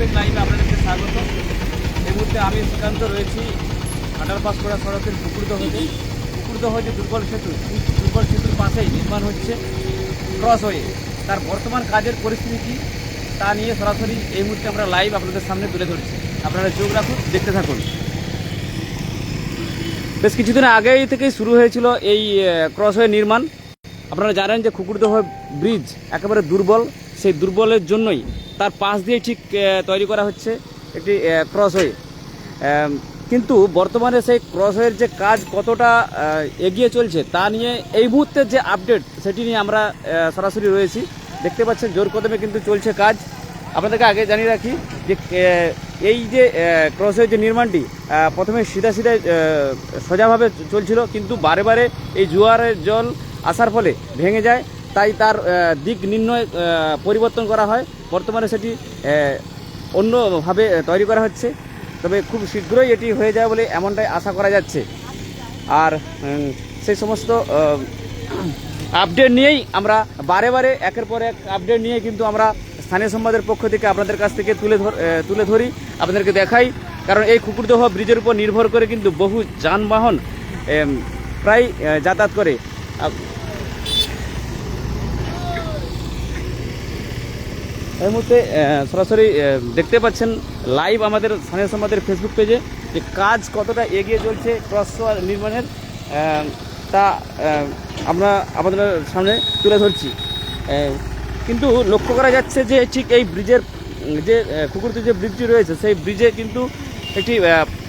Facebook লাইভে আপনাদেরকে স্বাগত। এই মুহূর্তে আমি সুকান্ত রয়েছি আন্ডারপাস করা সড়কের পুকুরদহ হতে পুকুরদহ যে দুর্বল সেতু দুর্বল সেতুর পাশেই নির্মাণ হচ্ছে ক্রস হয়ে তার বর্তমান কাজের পরিস্থিতি কী, তা নিয়ে সরাসরি এই মুহূর্তে আমরা লাইভ আপনাদের সামনে তুলে ধরছি। আপনারা চোখ রাখুন, দেখতে থাকুন। বেশ কিছুদিন আগেই থেকেই শুরু হয়েছিল এই ক্রসওয়ে নির্মাণ। আপনারা জানেন যে কুকুরদহ ব্রিজ একেবারে দুর্বল। সেই দুর্বলের জন্যই তার পাশ দিয়ে ঠিক তৈরি করা হচ্ছে একটি ক্রসওয়ে। কিন্তু বর্তমানে সেই ক্রস ক্রসওয়ের যে কাজ কতটা এগিয়ে চলছে তা নিয়ে এই মুহূর্তের যে আপডেট সেটি নিয়ে আমরা সরাসরি রয়েছি। দেখতে পাচ্ছেন জোর কদমে কিন্তু চলছে কাজ। আপনাদেরকে আগে জানিয়ে রাখি যে এই যে ক্রসওয়ে যে নির্মাণটি প্রথমে সিধা সিধা সোজাভাবে চলছিল, কিন্তু বারে বারে এই জোয়ারের জল আসার ফলে ভেঙে যায়। তাই তার দিক নির্ণয় পরিবর্তন করা হয়। বর্তমানে সেটি অন্যভাবে তৈরি করা হচ্ছে। তবে খুব শীঘ্রই এটি হয়ে যায় বলে এমনটাই আশা করা যাচ্ছে। আর সেই সমস্ত আপডেট নিয়েই আমরা বারে বারে একের পর এক আপডেট নিয়ে কিন্তু আমরা স্থানীয় সংবাদের পক্ষ থেকে আপনাদের কাছ থেকে তুলে ধর তুলে ধরি, আপনাদেরকে দেখাই। কারণ এই কুকুরদহ ব্রিজের উপর নির্ভর করে কিন্তু বহু যানবাহন প্রায় যাতায়াত করে। এই মুহূর্তে সরাসরি দেখতে পাচ্ছেন লাইভ আমাদের স্থানীয় সংবাদের ফেসবুক পেজে যে কাজ কতটা এগিয়ে চলছে ক্রস নির্মাণের তা আমরা আমাদের সামনে তুলে ধরছি। কিন্তু লক্ষ্য করা যাচ্ছে যে ঠিক এই ব্রিজের যে কুকুরতে যে ব্রিজটি রয়েছে, সেই ব্রিজে কিন্তু একটি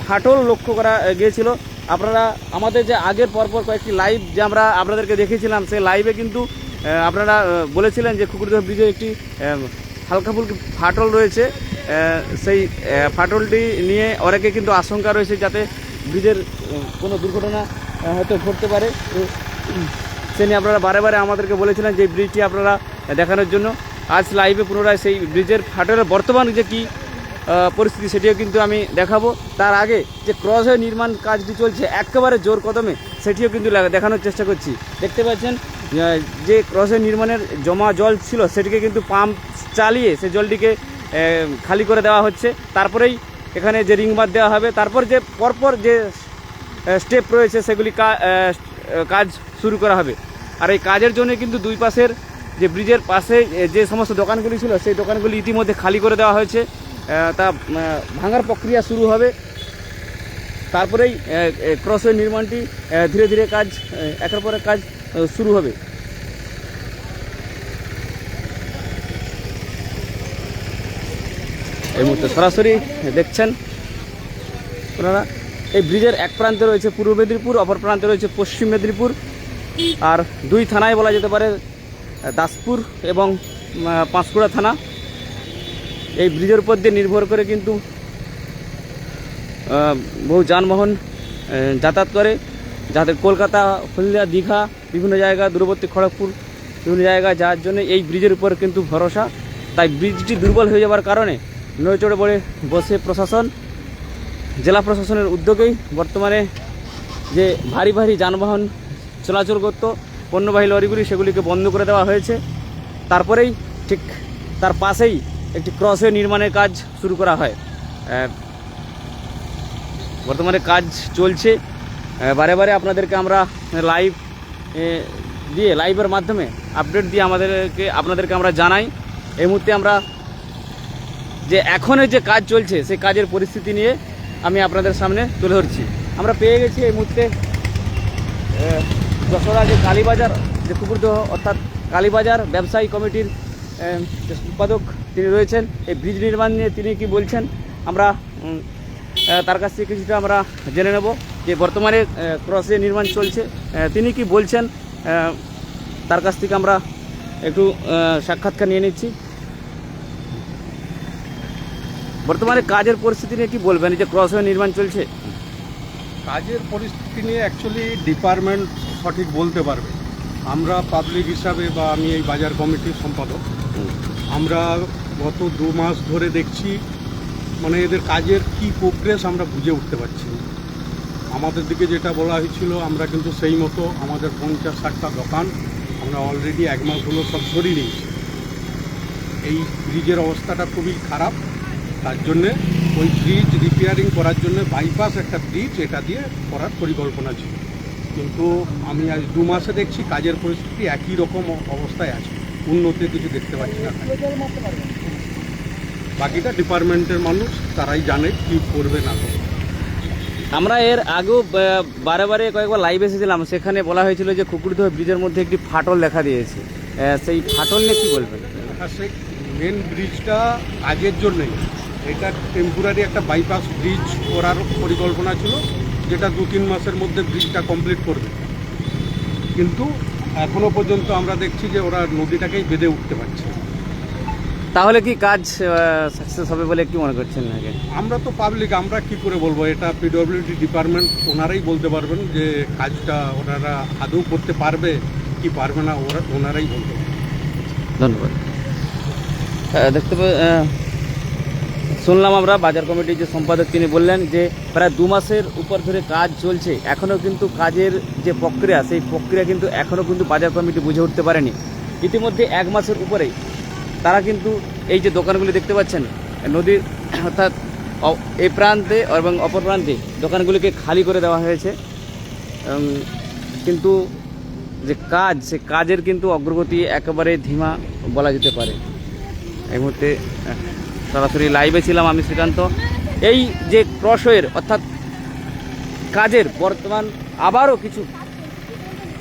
ফাটল লক্ষ্য করা গিয়েছিল। আপনারা, আমাদের যে আগের পরপর কয়েকটি লাইভ যে আমরা আপনাদেরকে দেখেছিলাম সেই লাইভে কিন্তু আপনারা বলেছিলেন যে কুকুরদহ ব্রিজে একটি হালকা ফুলকি ফাটল রয়েছে সেই ফাটলটি নিয়ে অনেকে কিন্তু আশঙ্কা রয়েছে যাতে ব্রিজের কোনো দুর্ঘটনা হয়তো ঘটতে পারে। তো, সে নিয়ে আপনারা বারে বারে আমাদেরকে বলেছিলেন যে ব্রিজটি আপনারা দেখানোর জন্য। আজ লাইভে পুনরায় সেই ব্রিজের ফাটলের বর্তমান যে কী পরিস্থিতি সেটিও কিন্তু আমি দেখাবো। তার আগে যে ক্রস হয়ে নির্মাণ কাজটি চলছে একেবারে জোর কদমে সেটিও কিন্তু দেখানোর চেষ্টা করছি। দেখতে পাচ্ছেন যে ক্রস হয়ে নির্মাণের জমা জল ছিল সেটিকে কিন্তু পাম্প চালিয়ে সেই জলটিকে খালি করে দেওয়া হচ্ছে। তারপরেই এখানে যে রিং বাঁধ দেওয়া হবে, তারপর যে পরপর যে স্টেপ রয়েছে, সেগুলি কাজ শুরু করা হবে। আর এই কাজের জন্য কিন্তু দুই পাশের যে ব্রিজের পাশে যে সমস্ত দোকানগুলি ছিল, সেই দোকানগুলি ইতিমধ্যে খালি করে দেওয়া হয়েছে। তা ভাঙার প্রক্রিয়া শুরু হবে। তারপরেই ক্রসওয়ে নির্মাণটি ধীরে ধীরে কাজ একের পর কাজ শুরু হবে। এই মুহূর্তে সরাসরি দেখছেন আপনারা এই ব্রিজের এক প্রান্তে রয়েছে পূর্ব মেদিনীপুর, অপর প্রান্তে রয়েছে পশ্চিম মেদিনীপুর আর দুই থানায় বলা যেতে পারে, দাসপুর এবং পাঁশকুড়া থানা। এই ব্রিজের উপর দিয়ে নির্ভর করে কিন্তু বহু যানবাহন যাতায়াত করে। যাদের কলকাতা হলদিয়া দীঘা, বিভিন্ন জায়গা, দূরবর্তী খড়গপুর, বিভিন্ন জায়গায় যাওয়ার জন্য এই ব্রিজের উপর কিন্তু ভরসা। তাই ব্রিজটি দুর্বল হয়ে যাওয়ার কারণে নড়ে পড়ে বসে প্রশাসন, জেলা প্রশাসনের উদ্যোগেই বর্তমানে যে ভারী ভারী যানবাহন চলাচল করতো, পণ্যবাহী লরিগুলি সেগুলিকে বন্ধ করে দেওয়া হয়েছে। তারপরেই ঠিক তার পাশেই একটি ক্রসওয়ে নির্মাণের কাজ শুরু করা হয়। বর্তমানে কাজ চলছে। বারে বারে আপনাদেরকে আমরা লাইভ দিয়ে, লাইভের মাধ্যমে আপডেট দিয়ে আমাদেরকে, আপনাদেরকে আমরা জানাই। এই মুহূর্তে আমরা যে এখনের যে কাজ চলছে, সেই কাজের পরিস্থিতি নিয়ে আমি আপনাদের সামনে তুলে ধরছি। আমরা পেয়ে গেছি এই মুহূর্তে যশোরা যে কালীবাজার, যে কুকুরদহ অর্থাৎ কালীবাজার ব্যবসায়ী কমিটির যে সম্পাদক তিনি রয়েছেন, এই ব্রিজ নির্মাণ নিয়ে তিনি কি বলছেন, আমরা তার কাছ থেকে কিছুটা আমরা জেনে নেব যে বর্তমানে ক্রসে নির্মাণ চলছে। তিনি কি বলছেন তার কাছ থেকে আমরা একটু সাক্ষাৎকার নিয়ে নিচ্ছি। বর্তমানে কাজের পরিস্থিতি নিয়ে কি বলবেন? এই যে ক্রস হয়ে নির্মাণ চলছে। কাজের পরিস্থিতি নিয়ে অ্যাকচুয়ালি ডিপার্টমেন্ট সঠিক বলতে পারবে। আমরা পাবলিক হিসাবে বা আমি এই বাজার কমিটির সম্পাদক। আমরা গত দু মাস ধরে দেখছি মানে এদের কাজের কি প্রোগ্রেস আমরা বুঝে উঠতে পারছি আমাদের দিকে যেটা বলা হয়েছিল, আমরা কিন্তু সেই মতো আমাদের পঞ্চাশ ষাটটা দোকান আমরা অলরেডি এক মাস হলো সব সরিয়ে নিয়েছি। এই ব্রিজের অবস্থাটা খুবই খারাপ। তার জন্যে ওই ব্রিজ রিপেয়ারিং করার জন্য বাইপাস একটা ব্রিজ এটা দিয়ে করার পরিকল্পনা ছিল। কিন্তু আমি আজ দু মাসে দেখছি কাজের পরিস্থিতি একই রকম অবস্থায় আছে। উন্নতি কিছু দেখতে পাচ্ছি না। বাকিটা ডিপার্টমেন্টের মানুষ তারাই জানে কি করবে না করবে। আমরা এর আগেও বারে বারে কয়েকবার লাইভ এসেছিলাম। সেখানে বলা হয়েছিল যে কুকুরদহ ব্রিজের মধ্যে একটি ফাটল দেখা দিয়েছে। সেই ফাটল নিয়ে কী বলবেন? সেই মেন ব্রিজটা আগের জন্যই। এটা টেম্পোরারি একটা বাইপাস ব্রিজ করার পরিকল্পনা ছিল যেটা দু তিন মাসের মধ্যে ব্রিজটা কমপ্লিট করবে। কিন্তু এখনও পর্যন্ত আমরা দেখছি যে ওরা নদীটাকেই বেঁধে উঠতে পারছে তাহলে কি কাজ সাকসেস হবে বলে কি মনে করছেন আগে? আমরা তো পাবলিক আমরা কি করে বলব? এটা পিডব্লিউডি ডিপার্টমেন্ট ওনারাই বলতে পারবেন যে কাজটা ওনারা আদৌ করতে পারবে কি পারবে না ওরা ওনারাই বলতে পারবে ধন্যবাদ। দেখতে শুনলাম আমরা, বাজার কমিটির যে সম্পাদক তিনি বললেন যে প্রায় দু মাসের উপর ধরে কাজ চলছে, এখনও কিন্তু কাজের যে প্রক্রিয়া, সেই প্রক্রিয়া কিন্তু এখনও কিন্তু বাজার কমিটি বুঝে উঠতে পারেনি। ইতিমধ্যে এক মাসের উপরেই তারা কিন্তু এই যে দোকানগুলি দেখতে পাচ্ছেন, নদীর, অর্থাৎ এই প্রান্তে এবং অপর প্রান্তে দোকানগুলিকে খালি করে দেওয়া হয়েছে। কিন্তু যে কাজ, সে কাজের কিন্তু অগ্রগতি একেবারে ধীমা বলা যেতে পারে। এই মুহূর্তে সরাসরি লাইভে ছিলাম আমি শ্রীকান্ত। এই যে ক্রসওয়ের, অর্থাৎ কাজের বর্তমান আবারও কিছু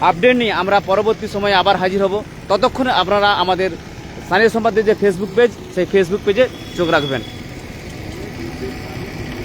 আপডেট নিয়ে আমরা পরবর্তী সময়ে আবার হাজির হব। ততক্ষণে আপনারা আমাদের স্থানীয় সম্পাদের যে ফেসবুক পেজ সেই ফেসবুক পেজে চোখ রাখবেন।